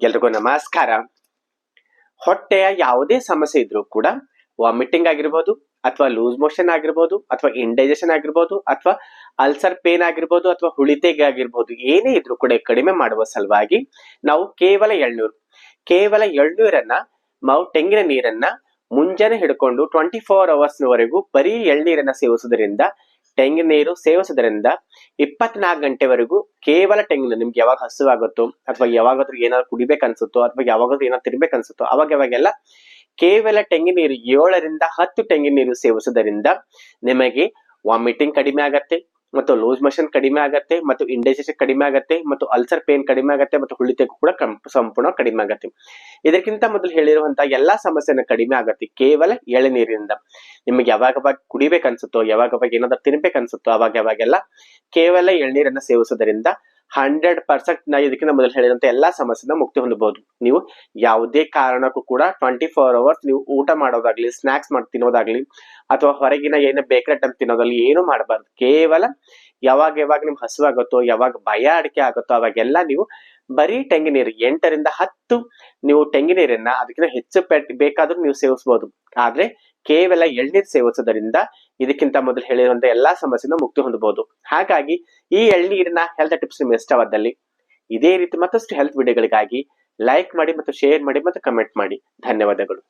ಎಲ್ರಿಗೂ ನಮಸ್ಕಾರ. ಹೊಟ್ಟೆಯ ಯಾವುದೇ ಸಮಸ್ಯೆ ಇದ್ರೂ ಕೂಡ ವಾಮಿಟಿಂಗ್ ಆಗಿರ್ಬೋದು ಅಥವಾ ಲೂಸ್ ಮೋಷನ್ ಆಗಿರ್ಬೋದು ಅಥವಾ ಇಂಡೈಜೆಷನ್ ಆಗಿರ್ಬೋದು ಅಥವಾ ಅಲ್ಸರ್ ಪೇನ್ ಆಗಿರ್ಬೋದು ಅಥವಾ ಹುಳಿತೆಗೆ ಆಗಿರ್ಬೋದು ಏನೇ ಇದ್ರೂ ಕೂಡ ಕಡಿಮೆ ಮಾಡುವ ಸಲುವಾಗಿ ನಾವು ಕೇವಲ ಎಳ್ನೀರು. ಕೇವಲ ಎಳ್ನೀರನ್ನ ನಾವು ತೆಂಗಿನ ನೀರನ್ನ ಮುಂಜಾನೆ ಹಿಡ್ಕೊಂಡು ಟ್ವೆಂಟಿ ಫೋರ್ ಅವರ್ಸ್ ವರೆಗೂ ಬರೀ ಎಳ್ನೀರನ್ನ ಸೇವಿಸೋದ್ರಿಂದ ತೆಂಗಿನ ನೀರು ಸೇವಿಸೋದ್ರಿಂದ ಇಪ್ಪತ್ನಾಲ್ಕು ಗಂಟೆವರೆಗೂ ಕೇವಲ ತೆಂಗಿನ ನಿಮ್ಗೆ ಯಾವಾಗ ಹಸುವಾಗುತ್ತೋ ಅಥವಾ ಯಾವಾಗಾದ್ರೂ ಏನಾದ್ರು ಕುಡಿಬೇಕನ್ಸುತ್ತೋ ಅಥವಾ ಯಾವಾಗಾದ್ರೂ ಏನಾದ್ರು ತಿನ್ಬೇಕನ್ಸುತ್ತೋ ಅವಾಗ ಯಾವಾಗೆಲ್ಲ ಕೇವಲ ತೆಂಗಿನ ನೀರು ಏಳರಿಂದ ಹತ್ತು ತೆಂಗಿನ ನೀರು ಸೇವಿಸೋದರಿಂದ ನಿಮಗೆ ವಾಮಿಟಿಂಗ್ ಕಡಿಮೆ ಆಗತ್ತೆ ಮತ್ತು ಲೂಸ್ ಮೋಷನ್ ಕಡಿಮೆ ಆಗತ್ತೆ, ಮತ್ತು ಇಂಡೈಜೆಷನ್ ಕಡಿಮೆ ಆಗತ್ತೆ, ಮತ್ತು ಅಲ್ಸರ್ ಪೇನ್ ಕಡಿಮೆ ಆಗತ್ತೆ, ಮತ್ತು ಹುಳಿತೆಗೂ ಕೂಡ ಸಂಪೂರ್ಣ ಕಡಿಮೆ ಆಗತ್ತೆ. ಇದಕ್ಕಿಂತ ಮೊದಲು ಹೇಳಿರುವಂತಹ ಎಲ್ಲಾ ಸಮಸ್ಯೆನ ಕಡಿಮೆ ಆಗತ್ತೆ ಕೇವಲ ಎಳೆನೀರಿನಿಂದ ನಿಮಗೆ ಯಾವಾಗವಾಗ ಕುಡಿಬೇಕನ್ಸುತ್ತೋ ಯಾವಾಗವಾಗ ಏನಾದ್ರು ತಿನ್ಬೇಕನ್ಸುತ್ತೋ, ಅವಾಗ ಯಾವಾಗೆಲ್ಲ ಕೇವಲ ಎಳ್ನೀರನ್ನ ಸೇವಿಸೋದ್ರಿಂದ ಹಂಡ್ರೆಡ್ ಪರ್ಸೆಂಟ್ ನಾ ಇದಕ್ಕಿಂತ ಮೊದಲು ಹೇಳಿದಂತ ಎಲ್ಲಾ ಸಮಸ್ಯೆಯಿಂದ ಮುಕ್ತಿ ಹೊಂದಬಹುದು. ನೀವು ಯಾವುದೇ ಕಾರಣಕ್ಕೂ ಕೂಡ ಟ್ವೆಂಟಿ ಫೋರ್ ಅವರ್ಸ್ ನೀವು ಊಟ ಮಾಡೋದಾಗ್ಲಿ ಸ್ನಾಕ್ಸ್ ಮಾಡಿ ತಿನ್ನೋದಾಗ್ಲಿ, ಅಥವಾ ಹೊರಗಿನ ಏನು ಬೇಕರಿ ಐಟಮ್ ತಿನ್ನೋದಾಗ್ಲಿ ಏನು ಮಾಡಬಾರ್ದು. ಕೇವಲ ಯಾವಾಗ ಯಾವಾಗ ನಿಮ್ಗೆ ಹಸುವಾಗುತ್ತೋ, ಯಾವಾಗ ಭಯ ಅಡಿಕೆ ಆಗುತ್ತೋ, ಅವಾಗೆಲ್ಲ ನೀವು ಬರೀ ತೆಂಗಿನೀರು ಎಂಟರಿಂದ ಹತ್ತು ನೀವು ತೆಂಗಿನೀರನ್ನ ಅದಕ್ಕಿಂತ ಹೆಚ್ಚು ಪೆಟ್ ಬೇಕಾದ್ರೂ ನೀವು ಸೇವಿಸಬಹುದು ಆದ್ರೆ ಕೇವಲ ಎಳ್ನೀರು ಸೇವಿಸೋದ್ರಿಂದ ಇದಕ್ಕಿಂತ ಮೊದಲು ಹೇಳಿರುವಂತಹ ಎಲ್ಲಾ ಸಮಸ್ಯೆಯಿಂದ ಮುಕ್ತಿ ಹೊಂದಬಹುದು. ಹಾಗಾಗಿ ಈ ಎಳ್ನೀರಿನ ಹೆಲ್ತ್ ಟಿಪ್ಸ್ ನಿಮ್ಗೆ ಇಷ್ಟವಾದಲ್ಲಿ ಇದೇ ರೀತಿ ಮತ್ತಷ್ಟು ಹೆಲ್ತ್ ವಿಡಿಯೋಗಳಿಗಾಗಿ ಲೈಕ್ ಮಾಡಿ ಮತ್ತು ಶೇರ್ ಮಾಡಿ ಮತ್ತು ಕಮೆಂಟ್ ಮಾಡಿ. ಧನ್ಯವಾದಗಳು.